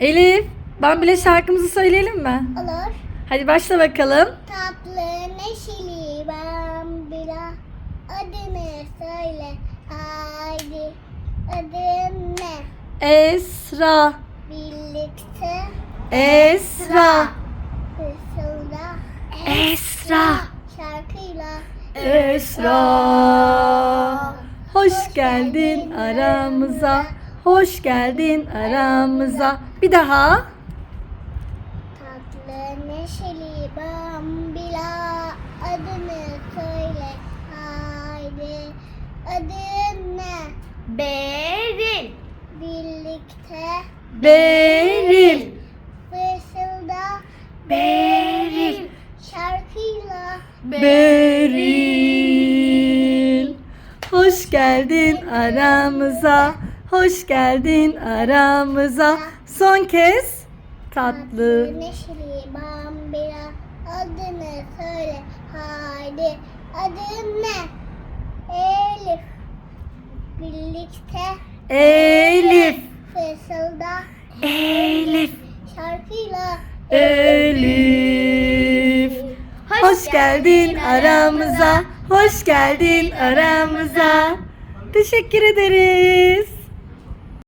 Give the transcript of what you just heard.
Elif, ben bile şarkımızı söyleyelim mi? Olur. Hadi başla bakalım. Tatlı neşeli bambila adını söyle haydi adın ne Esra, birlikte Esra, fısılda Esra, şarkıyla Esra. Hoş geldin aramıza, hoş geldin aramıza. Bir daha. tatlı neşeli bambila adını söyle. Haydi adın ne Beril. birlikte. Beril, fısılda. Beril, şarkıyla. Beril. Hoş geldin aramıza, hoş geldin aramıza. Son kez tatlı. Neşeli bambira adını söyle haydi adın ne? Elif birlikte Elif, fısılda Elif, şarkıyla Elif. Hoş geldin aramıza, hoş geldin aramıza. Teşekkür ederiz.